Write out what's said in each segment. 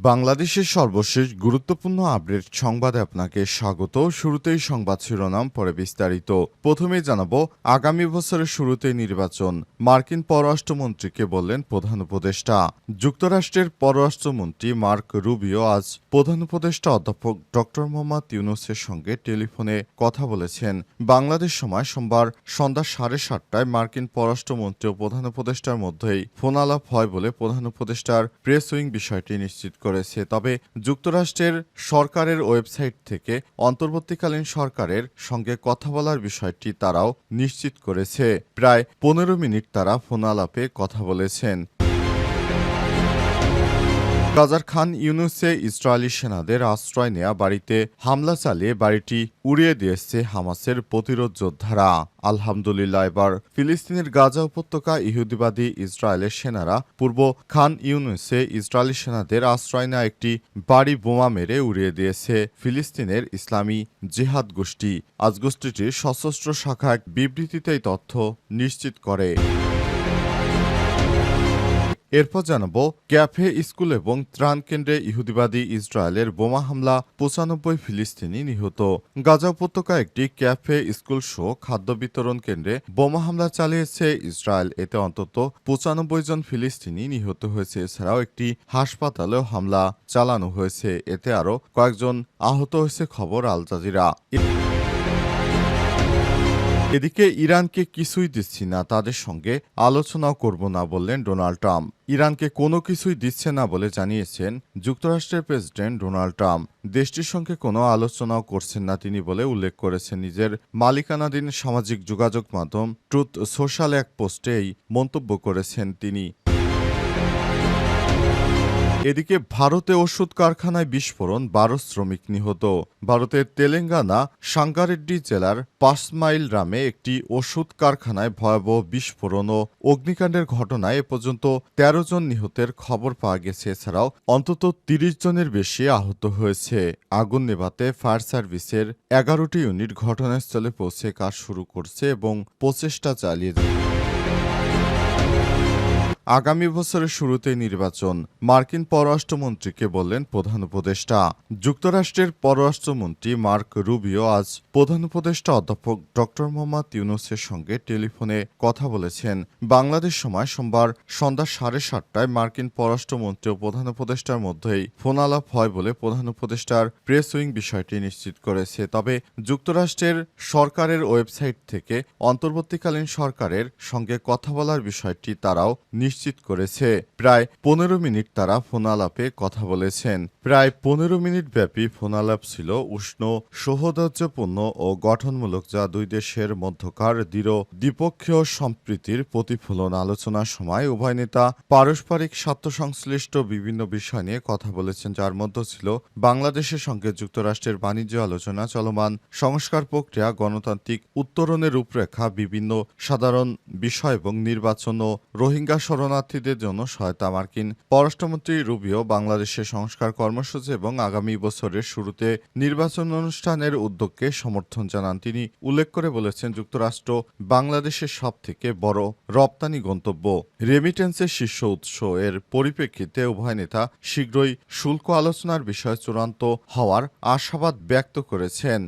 বাংলাদেশের সর্বশেষ গুরুত্বপূর্ণ আপডেট সংবাদে আপনাকে স্বাগত। শুরুতেই সংবাদ শিরোনাম, পরে বিস্তারিত। প্রথমে জানাব, আগামী বছরের শুরুতেই নির্বাচন। মার্কিন পররাষ্ট্রমন্ত্রীকে বললেন প্রধান উপদেষ্টা। যুক্তরাষ্ট্রের পররাষ্ট্রমন্ত্রী মার্ক রুবিও আজ প্রধান উপদেষ্টা অধ্যাপক ড মোহাম্মদ ইউনুসের সঙ্গে টেলিফোনে কথা বলেছেন। বাংলাদেশ সময় সোমবার সন্ধ্যা সাড়ে সাতটায় মার্কিন পররাষ্ট্রমন্ত্রী ও প্রধান উপদেষ্টার মধ্যেই ফোনালাপ হয় বলে প্রধান উপদেষ্টার প্রেস উইং বিষয়টি নিশ্চিত করেছে। তবে যুক্তরাষ্ট্রের সরকারের ওয়েবসাইট থেকে অন্তর্বর্তীকালীন সরকারের সঙ্গে কথা বলার বিষয়টি তারাও নিশ্চিত করেছে। প্রায় পনেরো মিনিট তারা ফোনালাপে কথা বলেছেন। গাজার খান ইউনুসে ইসরায়েলি সেনাদের আশ্রয় নেয়া বাড়িতে হামলা চালিয়ে বাড়িটি উড়িয়ে দিয়েছে হামাসের প্রতিরোধ যোদ্ধারা। আলহামদুলিল্লাহ, এবার ফিলিস্তিনের গাজা উপত্যকা ইহুদিবাদী ইসরায়েলের সেনারা পূর্ব খান ইউনুসে ইসরায়েলি সেনাদের আশ্রয় নেওয়া একটি বাড়ি বোমা মেরে উড়িয়ে দিয়েছে ফিলিস্তিনের ইসলামী জেহাদ গোষ্ঠী। আজ গোষ্ঠীটির সশস্ত্র শাখা এক বিবৃতিতে তথ্য নিশ্চিত করে। এরপর জানাব, ক্যাফে, স্কুল এবং ত্রাণ কেন্দ্রে ইহুদিবাদী ইসরায়েলের বোমা হামলা, পঁচানব্বই ফিলিস্তিনি নিহত। গাজা উপত্যকা একটি ক্যাফে, স্কুল শো খাদ্য বিতরণ কেন্দ্রে বোমা হামলা চালিয়েছে ইসরায়েল। এতে অন্তত পঁচানব্বই জন ফিলিস্তিনি নিহত হয়েছে। এছাড়াও একটি হাসপাতালেও হামলা চালানো হয়েছে। এতে আরও কয়েকজন আহত হয়েছে, খবর আল জাজিরা। এদিকে ইরানকে কিছুই দিচ্ছি না, তাদের সঙ্গে আলোচনাও করব না বললেন ডোনাল্ড ট্রাম্প। ইরানকে কোনো কিছুই দিচ্ছে না বলে জানিয়েছেন যুক্তরাষ্ট্রের প্রেসিডেন্ট ডোনাল্ড ট্রাম্প। দেশটির সঙ্গে কোনো আলোচনাও করছেন না তিনি বলে উল্লেখ করেছেন নিজের মালিকানাধীন সামাজিক যোগাযোগ মাধ্যম ট্রুথ সোশ্যাল এক পোস্টে এই মন্তব্য করেছেন তিনি। এদিকে ভারতে ওষুধ কারখানায় বিস্ফোরণ, বারো শ্রমিক নিহত। ভারতের তেলেঙ্গানা, সাঙ্গারেড্ডি জেলার পাঁচমাইল গ্রামে একটি ওষুধ কারখানায় ভয়াবহ বিস্ফোরণ ও অগ্নিকাণ্ডের ঘটনায় এ পর্যন্ত তেরো জন নিহতের খবর পাওয়া গেছে। এছাড়াও অন্তত তিরিশ জনের বেশি আহত হয়েছে। আগুন নেভাতে ফায়ার সার্ভিসের এগারোটি ইউনিট ঘটনাস্থলে পৌঁছে কাজ শুরু করছে এবং প্রচেষ্টা চালিয়ে যাচ্ছে। আগামী বছরের শুরুতেই নির্বাচন। মার্কিন পররাষ্ট্রমন্ত্রীকে বললেন প্রধান উপদেষ্টা। যুক্তরাষ্ট্রের পররাষ্ট্রমন্ত্রী মার্ক রুবিও আজ প্রধান উপদেষ্টা অধ্যাপক ড মোহাম্মদ ইউনুসের সঙ্গে টেলিফোনে কথা বলেছেন। বাংলাদেশ সময় সোমবার সন্ধ্যা সাড়ে সাতটায় মার্কিন পররাষ্ট্রমন্ত্রী ও প্রধান উপদেষ্টার মধ্যেই ফোনালাপ হয় বলে প্রধান উপদেষ্টার প্রেস উইং বিষয়টি নিশ্চিত করেছে। তবে যুক্তরাষ্ট্রের সরকারের ওয়েবসাইট থেকে অন্তর্বর্তীকালীন সরকারের সঙ্গে কথা বলার বিষয়টি তারাও নিশ্চিত করেছে। প্রায় পনেরো মিনিট তারা ফোনালাপে কথা বলেছেন। প্রায় পনেরো মিনিট ব্যাপী ফোনালাপ ছিল উষ্ণ সৌহৃদযপূর্ণ ও গঠনমূলক, যা দুই দেশের মধ্যকার দৃঢ় দ্বিপক্ষীয় সম্প্রীতির প্রতিফলন আলোচনার সময় উভয় নেতা পারস্পরিক স্বার্থ সংশ্লিষ্ট বিভিন্ন বিষয় নিয়ে কথা বলেছেন, যার মধ্যে ছিল বাংলাদেশের সঙ্গে যুক্তরাষ্ট্রের বাণিজ্য আলোচনা চলমান, সংস্কার প্রক্রিয়া, গণতান্ত্রিক উত্তরণের রূপরেখা, বিভিন্ন সাধারণ বিষয় এবং নির্বাচন ও রোহিঙ্গা শরণার্থীদের জন্য সহায়তা মার্কিন পররাষ্ট্রমন্ত্রী রুবিও বাংলাদেশের সংস্কার কর্মসূচি এবং আগামী বছরের শুরুতে নির্বাচন অনুষ্ঠানের উদ্যোগকে সমর্থন জানান তিনি। উল্লেখ করে বলেছেন, যুক্তরাষ্ট্র বাংলাদেশের সব থেকে বড় রপ্তানি গন্তব্য। রেমিটেন্সের শীর্ষ উৎস। এর পরিপ্রেক্ষিতে উভয় নেতা শীঘ্রই শুল্ক আলোচনার বিষয়ে চূড়ান্ত হওয়ার আশাবাদ ব্যক্ত করেছেন।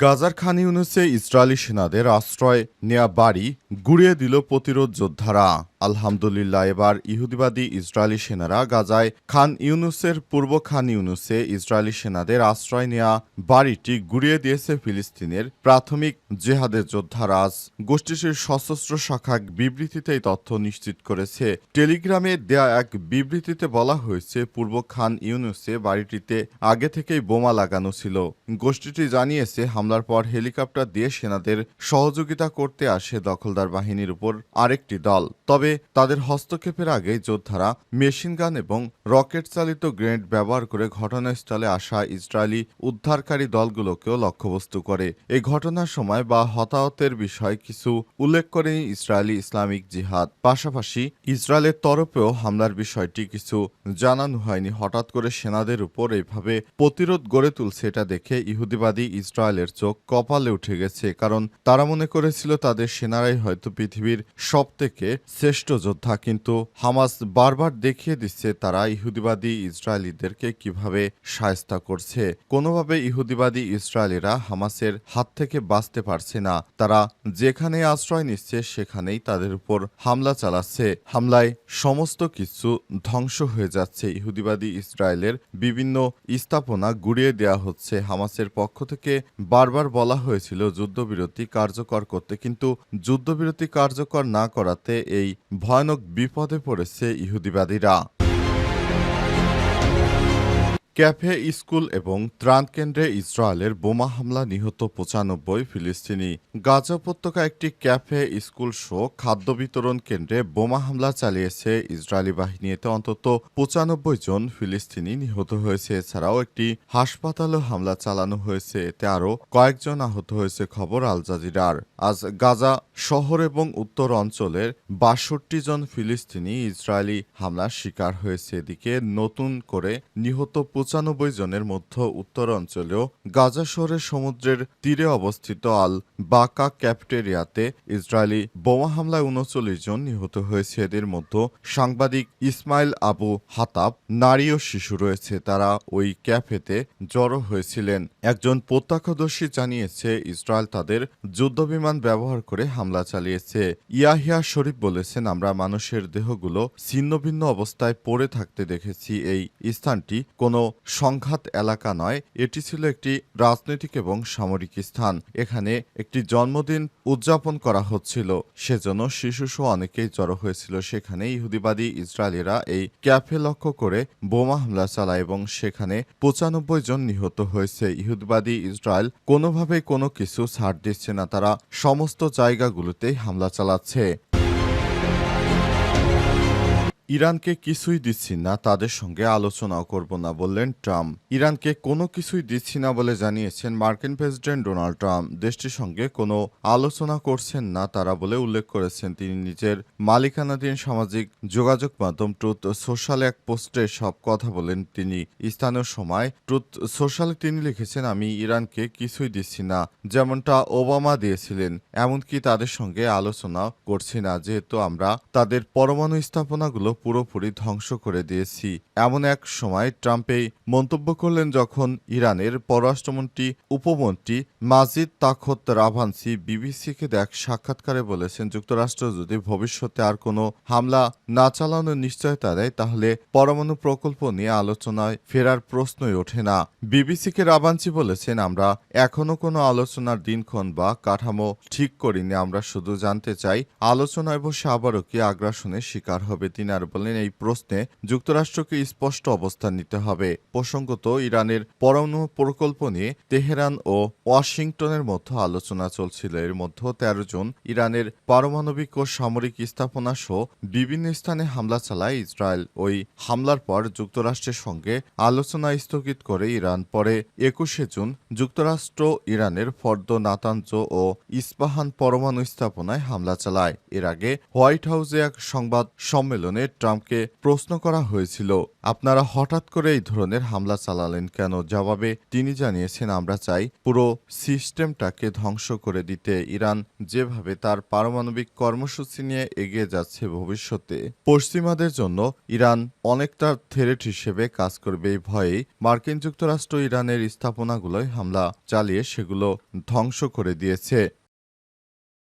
গাজার খান ইউনুসে ইসরায়েলি সেনাদের আশ্রয় নেয়া বাড়ি গুড়িয়ে দিল প্রতিরোধ যোদ্ধারা। আলহামদুলিল্লাহ, এবার ইহুদিবাদী ইসরায়েলি সেনারা গাজায় খান ইউনুসের পূর্ব খান ইউনুসে ইসরায়েলি সেনাদের আশ্রয় নেয়া বাড়িটি গুড়িয়ে দিয়েছে ফিলিস্তিনের প্রাথমিক জেহাদের যোদ্ধারা। আজ গোষ্ঠীটির সশস্ত্র শাখা বিবৃতিতে তথ্য নিশ্চিত করেছে। টেলিগ্রামে দেয়া এক বিবৃতিতে বলা হয়েছে, পূর্ব খান ইউনুসে বাড়িটিতে আগে থেকেই বোমা লাগানো ছিল। গোষ্ঠীটি জানিয়েছে, হামলার পর হেলিকপ্টার দিয়ে সেনাদের সহযোগিতা করতে আসে দখলদার বাহিনীর উপর আরেকটি দল। তবে তাদের হস্তক্ষেপের আগে যোদ্ধারা মেশিন গান এবং রকেট চালিত গ্রেনেড ব্যবহার করে ঘটনাস্থলে আসা ইসরায়েলি উদ্ধারকারী দলগুলোকেও লক্ষ্যবস্তু করে। এই ঘটনার সময় বা হতাহতের বিষয়ে কিছু উল্লেখ করেনি ইসরায়েলি ইসলামিক জিহাদ। পাশাপাশি ইসরায়েলের তরফেও হামলার বিষয়টি কিছু জানানো হয়নি। হঠাৎ করে সেনাদের উপর এইভাবে প্রতিরোধ গড়ে তুলছে এটা দেখে ইহুদিবাদী ইসরায়েলের চোখ কপালে উঠে গেছে। কারণ তারা মনে করেছিল তাদের সেনারাই হয়তো পৃথিবীর সব থেকে শ্রেষ্ঠ যোদ্ধা, কিন্তু হামাস বারবার দেখিয়ে দিচ্ছে তারা ইহুদিবাদী ইসরায়েলিদেরকে কীভাবে সায়স্তা করছে। কোনোভাবে ইহুদিবাদী ইসরায়েলিরা হামাসের হাত থেকে বাঁচতে পারছে না। তারা যেখানে আশ্রয় নিচ্ছে, সেখানেই তাদের উপর হামলা চালাচ্ছে। হামলায় সমস্ত কিছু ধ্বংস হয়ে যাচ্ছে। ইহুদিবাদী ইসরায়েলের বিভিন্ন স্থাপনা গুড়িয়ে দেওয়া হচ্ছে। হামাসের পক্ষ থেকে বারবার বলা হয়েছিল, যুদ্ধবিরতি কার্যকর করতে। কিন্তু যুদ্ধবিরতি কার্যকর না করাতে এই ভয়ানক বিপদে পড়েছে ইহুদিবাদীরা। ক্যাফে, স্কুল এবং ত্রাণ কেন্দ্রে ইসরায়েলের বোমা হামলা নিহত পঁচানব্বই ফিলিস্তিনি। গাজা উপত্যকা একটি ক্যাফে, স্কুল শো খাদ্য বিতরণ কেন্দ্রে বোমা হামলা চালিয়েছে ইসরায়েলি বাহিনী এতে অন্তত পঁচানব্বই জন ফিলিস্তিনি নিহত হয়েছে। এছাড়াও একটি হাসপাতালেও হামলা চালানো হয়েছে। এতে আরও কয়েকজন আহত হয়েছে খবর আল জাজিরার। আজ গাজা শহর এবং উত্তর অঞ্চলের বাষট্টি জন ফিলিস্তিনি ইসরায়েলি হামলার শিকার হয়েছে। এদিকে নতুন করে নিহত পঁচানব্বই জনের মধ্যে উত্তর অঞ্চলেও গাজা শহরের সমুদ্রের তীরে অবস্থিত আল বাকা ক্যাফটেরিয়াতে ইসরায়েলি বোমা হামলায় উনচল্লিশ জন নিহত হয়েছে। এদের মধ্যে সাংবাদিক ইসমাইল আবু হাতাব নারী ও শিশু রয়েছে। তারা ওই ক্যাফেতে জড়ো হয়েছিলেন। একজন প্রত্যক্ষদর্শী জানিয়েছে, ইসরায়েল তাদের যুদ্ধবিমান ব্যবহার করে হামলা চালিয়েছে। ইয়াহিয়া শরীফ বলেছেন, আমরা মানুষের দেহগুলো ছিন্নভিন্ন অবস্থায় পড়ে থাকতে দেখেছি। এই স্থানটি কোনো সংঘাত এলাকা নয়, এটি ছিল একটি রাজনৈতিক এবং সামরিক স্থান। এখানে একটি জন্মদিন উদযাপন করা হচ্ছিল। সেজন্য শিশুসহ অনেকেই জড়ো হয়েছিল। সেখানে ইহুদিবাদী ইসরায়েলিরা এই ক্যাফে লক্ষ্য করে বোমা হামলা চালায় এবং সেখানে পঁচানব্বই জন নিহত হয়েছে। ইহুদিবাদী ইসরায়েল কোনোভাবেই কোনো কিছু ছাড় দিচ্ছে না। তারা সমস্ত জায়গাগুলোতেই হামলা চালাচ্ছে। ইরানকে কিছুই দিচ্ছি না, তাদের সঙ্গে আলোচনাও করব না বললেন ট্রাম্প। ইরানকে কোনো কিছুই দিচ্ছি না বলে জানিয়েছেন মার্কিন প্রেসিডেন্ট ডোনাল্ড ট্রাম্প। দেশটির সঙ্গে কোনো আলোচনা করছেন না তারা বলে উল্লেখ করেছেন। তিনি নিজের মালিকানাধীন সামাজিক যোগাযোগ মাধ্যম ট্রুথ সোশ্যালে এক পোস্টে সব কথা বলেন তিনি। স্থানীয় সময় ট্রুথ সোশ্যালে তিনি লিখেছেন, আমি ইরানকে কিছুই দিচ্ছি না, যেমনটা ওবামা দিয়েছিলেন, এমনকি তাদের সঙ্গে আলোচনা করছি না, যেহেতু আমরা তাদের পরমাণু স্থাপনাগুলো পুরোপুরি ধ্বংস করে দিয়েছি। এমন এক সময় ট্রাম্প এই মন্তব্য করলেন যখন ইরানের পররাষ্ট্রমন্ত্রী, উপমন্ত্রী মাজিদ তাখত রাভানসি বিবিসিকে দেখ সাক্ষাৎকারে বলেছেন, যুক্তরাষ্ট্র যদি ভবিষ্যতে আর কোনো হামলা না চালানোর নিশ্চয়তা দেয়, তাহলে পরমাণু প্রকল্প নিয়ে আলোচনায় ফেরার প্রশ্নই ওঠে না। বিবিসিকে রাভানসি বলেছেন, আমরা এখনও কোনো আলোচনার দিনক্ষণ বা কাঠামো ঠিক করিনি। আমরা শুধু জানতে চাই, আলোচনায় বসে আবারও কি আগ্রাসনের শিকার হবে তিনি আর বলেন এই প্রশ্নে যুক্তরাষ্ট্রকে স্পষ্ট অবস্থান নিতে হবে। প্রসঙ্গত, ইরানের পরমাণু প্রকল্প নিয়ে তেহরান ও ওয়াশিংটনের মধ্যে আলোচনা চলছিল। এর মধ্যে তেরো জন ইরানের পারমাণবিক ও সামরিক স্থাপনা সহ বিভিন্ন স্থানে হামলা চালায় ইসরায়েল। ওই হামলার পর যুক্তরাষ্ট্রের সঙ্গে আলোচনা স্থগিত করে ইরান। পরে একুশে জুন যুক্তরাষ্ট্র ইরানের ফর্দ নাতাঞ্জ ও ইস্পাহান পরমাণু স্থাপনায় হামলা চালায়। এর আগে হোয়াইট হাউসে এক সংবাদ সম্মেলনে ট্রাম্পকে প্রশ্ন করা হয়েছিল, আপনারা হঠাৎ করে এই ধরনের হামলা চালালেন কেন? জবাবে তিনি জানিয়েছেন, আমরা চাই পুরো সিস্টেমটাকে ধ্বংস করে দিতে। ইরান যেভাবে তার পারমাণবিক কর্মসূচি নিয়ে এগিয়ে যাচ্ছে ভবিষ্যতে, পশ্চিমাদের জন্য ইরান অনেকটা থ্রেট হিসেবে কাজ করবে। এই ভয়েই মার্কিন যুক্তরাষ্ট্র ইরানের স্থাপনাগুলোয় হামলা চালিয়ে সেগুলো ধ্বংস করে দিয়েছে।